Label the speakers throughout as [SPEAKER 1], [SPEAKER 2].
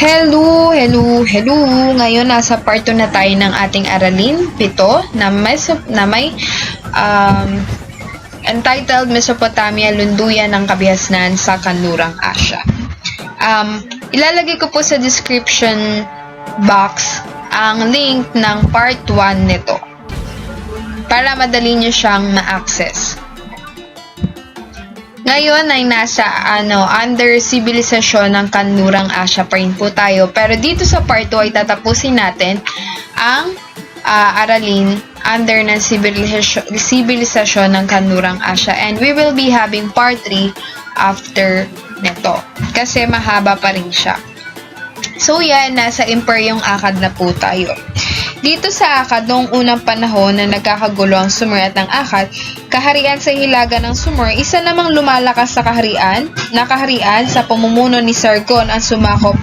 [SPEAKER 1] Hello, hello, hello! Ngayon nasa part 2 na tayo ng ating aralin, pito, na may, na may um, entitled Mesopotamia, Lunduyan ng Kabihasnan sa Kanlurang Asya. Um, ilalagay ko po sa description box ang link ng part 1 nito para madali nyo siyang ma-access. Ngayon ay nasa ano under sibilisasyon ng Kanlurang Asya pa rin po tayo. Pero dito sa part 2 ay tatapusin natin ang ah, aralin under ng sibilisasyon, sibilisasyon ng Kanlurang Asya. And we will be having part 3 after nito. Kasi mahaba pa rin siya. So yan, nasa Imperyong Akad na po tayo. Dito sa Akad, noong unang panahon na nagkakagulo ang Sumer at ang Akad, kaharian sa hilaga ng Sumer, isa namang lumalakas sa kaharian, na kaharian sa pamumuno ni Sargon ang sumakop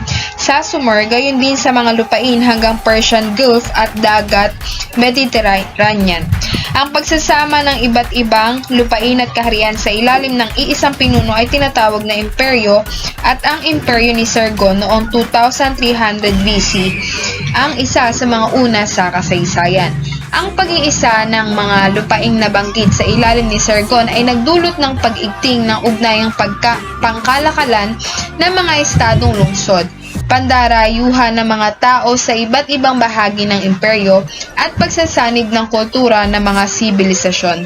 [SPEAKER 1] sa Sumer, gayon din sa mga lupain hanggang Persian Gulf at dagat Mediterranean. Ang pagsasama ng iba't ibang lupain at kaharian sa ilalim ng iisang pinuno ay tinatawag na imperyo at ang imperyo ni Sargon noong 2300 BC ang isa sa mga una sa kasaysayan. Ang pag-iisa ng mga lupaing nabanggit sa ilalim ni Sargon ay nagdulot ng pag-igting ng ugnayang pagka pangkalakalan ng mga estadong lungsod pandarayuhan ng mga tao sa iba't ibang bahagi ng imperyo at pagsasanib ng kultura ng mga sibilisasyon.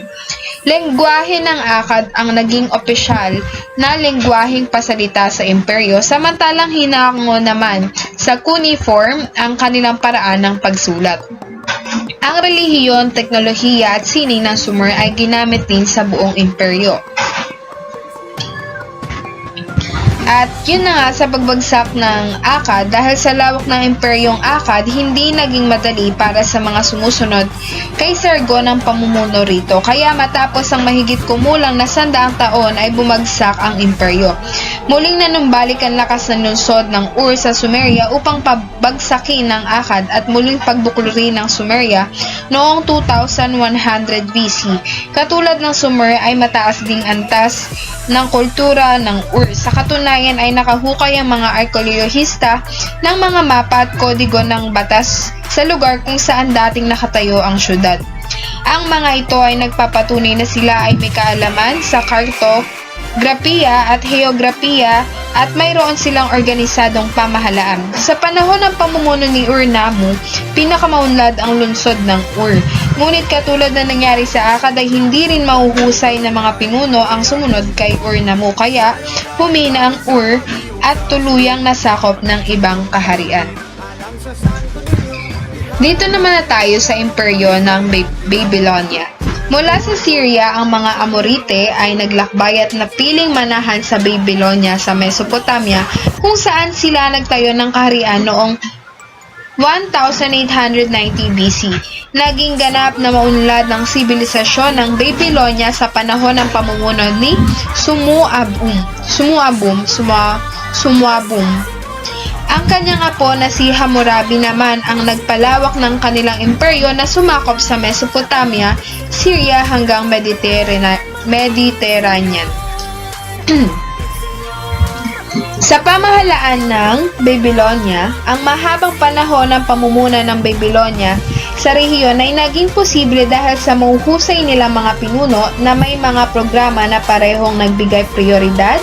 [SPEAKER 1] Lengguwahe ng akad ang naging opisyal na lengguwaheng pasalita sa imperyo samantalang hinango naman sa cuneiform ang kanilang paraan ng pagsulat. Ang relihiyon, teknolohiya at sining ng Sumer ay ginamit din sa buong imperyo. At yun na nga sa pagbagsak ng Akad, dahil sa lawak ng imperyong Akad, hindi naging madali para sa mga sumusunod kay Sargon ang pamumuno rito. Kaya matapos ang mahigit kumulang na sandaang taon ay bumagsak ang imperyo. Muling nanumbalik ang lakas ng lungsod ng Ur sa Sumeria upang pabagsakin ng Akad at muling pagbuklurin ng Sumeria noong 2100 BC. Katulad ng Sumer ay mataas ding antas ng kultura ng Ur. Sa katunayan ay nakahukay ang mga arkeolohista ng mga mapa at kodigo ng batas sa lugar kung saan dating nakatayo ang syudad. Ang mga ito ay nagpapatunay na sila ay may kaalaman sa kartografiya at heografiya at mayroon silang organisadong pamahalaan. Sa panahon ng pamumuno ni Ur-Namu, pinakamaunlad ang lungsod ng Ur. Ngunit katulad na nangyari sa Akad ay hindi rin mahuhusay na mga pinuno ang sumunod kay Ur-Namu kaya humina ang Ur at tuluyang nasakop ng ibang kaharian. Dito naman na tayo sa imperyo ng Ba- Babylonia. Mula sa Syria, ang mga Amorite ay naglakbay at napiling manahan sa Babylonia sa Mesopotamia kung saan sila nagtayo ng kaharian noong 1890 BC. Naging ganap na maunlad ng sibilisasyon ng Babylonia sa panahon ng pamumuno ni Sumuabum. Sumuabum, Suma, Sumuabum. Ang kanyang apo na si Hammurabi naman ang nagpalawak ng kanilang imperyo na sumakop sa Mesopotamia, Syria hanggang Mediterranean. Mediterranean. Sa pamahalaan ng Babylonia, ang mahabang panahon ng pamumuno ng Babylonia sa rehiyon ay naging posible dahil sa mahuhusay nilang mga pinuno na may mga programa na parehong nagbigay prioridad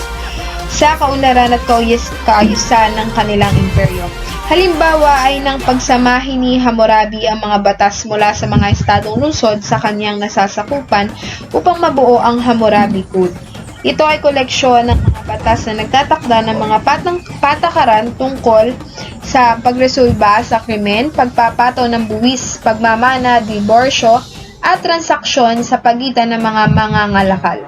[SPEAKER 1] sa kaunlaran at kaayus- kaayusan ng kanilang imperyo. Halimbawa ay nang pagsamahin ni Hammurabi ang mga batas mula sa mga estadong lungsod sa kanyang nasasakupan upang mabuo ang Hammurabi Code. Ito ay koleksyon ng mga batas na nagtatakda ng mga patang, patakaran tungkol sa pagresolba sa krimen, pagpapato ng buwis, pagmamana, diborsyo, at transaksyon sa pagitan ng mga mangangalakal.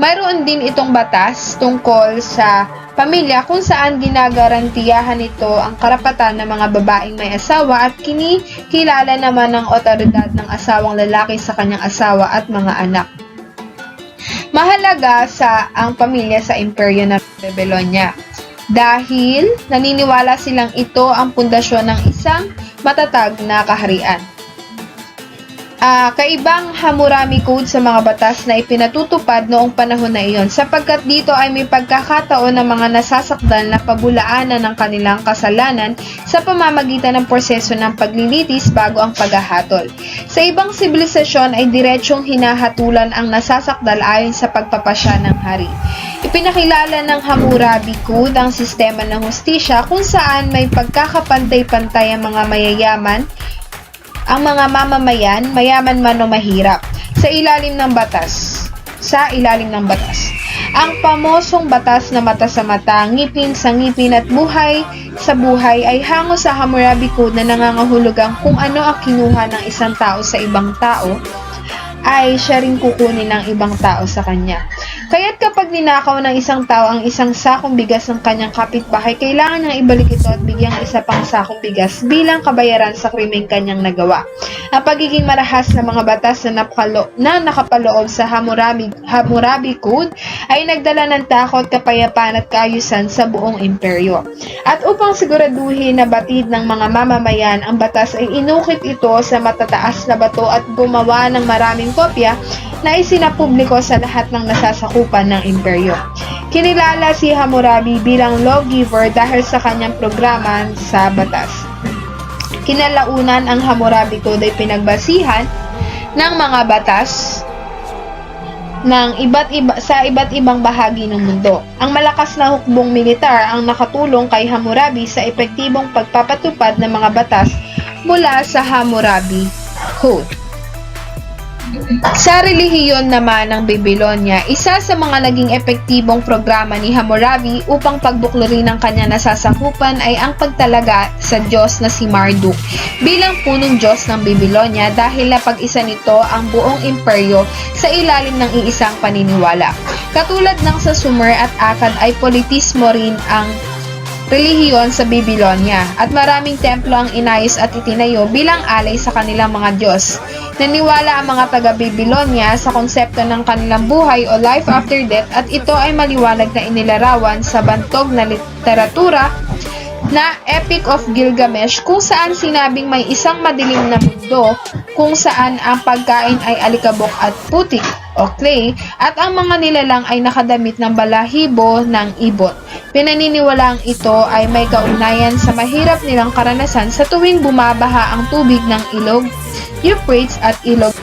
[SPEAKER 1] Mayroon din itong batas tungkol sa pamilya kung saan ginagarantiyahan ito ang karapatan ng mga babaeng may asawa at kinikilala naman ng otoridad ng asawang lalaki sa kanyang asawa at mga anak. Mahalaga sa ang pamilya sa imperyo ng Babylonia dahil naniniwala silang ito ang pundasyon ng isang matatag na kaharian. Ah, kaibang Hammurabi Code sa mga batas na ipinatutupad noong panahon na iyon sapagkat dito ay may pagkakataon ng mga nasasakdal na pabulaanan ng kanilang kasalanan sa pamamagitan ng proseso ng paglilitis bago ang paghahatol. Sa ibang sibilisasyon ay diretsyong hinahatulan ang nasasakdal ayon sa pagpapasya ng hari. Ipinakilala ng Hammurabi Code ang sistema ng hustisya kung saan may pagkakapantay-pantay ang mga mayayaman ang mga mamamayan, mayaman man o mahirap, sa ilalim ng batas. Sa ilalim ng batas. Ang pamosong batas na mata sa mata, ngipin sa ngipin at buhay sa buhay ay hango sa Hammurabi Code na nangangahulugang kung ano ang kinuha ng isang tao sa ibang tao, ay siya rin kukunin ng ibang tao sa kanya. Kaya't kapag ninakaw ng isang tao ang isang sakong bigas ng kanyang kapitbahay, kailangan niyang ibalik ito at bigyang isa pang sakong bigas bilang kabayaran sa krimeng kanyang nagawa. Ang pagiging marahas ng mga batas na, napalo, na nakapaloob sa Hammurabi, Hammurabi Code ay nagdala ng takot, kapayapaan at kaayusan sa buong imperyo. At upang siguraduhin na batid ng mga mamamayan ang batas ay inukit ito sa matataas na bato at gumawa ng maraming kopya na isinapubliko sa lahat ng nasasakupan ng imperyo. Kinilala si Hammurabi bilang lawgiver dahil sa kanyang programa sa batas. Kinalaunan ang Hammurabi Code ay pinagbasihan ng mga batas ng iba't iba sa iba't ibang bahagi ng mundo. Ang malakas na hukbong militar ang nakatulong kay Hammurabi sa epektibong pagpapatupad ng mga batas mula sa Hammurabi Code. Sa relihiyon naman ng Babylonia, isa sa mga naging epektibong programa ni Hammurabi upang pagbuklurin ang kanya nasasakupan ay ang pagtalaga sa Diyos na si Marduk bilang punong Diyos ng Babylonia dahil napag-isa nito ang buong imperyo sa ilalim ng iisang paniniwala. Katulad ng sa Sumer at Akkad ay politismo rin ang relihiyon sa Babylonia at maraming templo ang inayos at itinayo bilang alay sa kanilang mga Diyos. Naniwala ang mga taga-Babylonia sa konsepto ng kanilang buhay o life after death at ito ay maliwanag na inilarawan sa bantog na literatura na Epic of Gilgamesh kung saan sinabing may isang madilim na mundo kung saan ang pagkain ay alikabok at putik o clay at ang mga nilalang ay nakadamit ng balahibo ng ibot. Pinaniniwalaang ito ay may kaugnayan sa mahirap nilang karanasan sa tuwing bumabaha ang tubig ng ilog Euphrates at ilog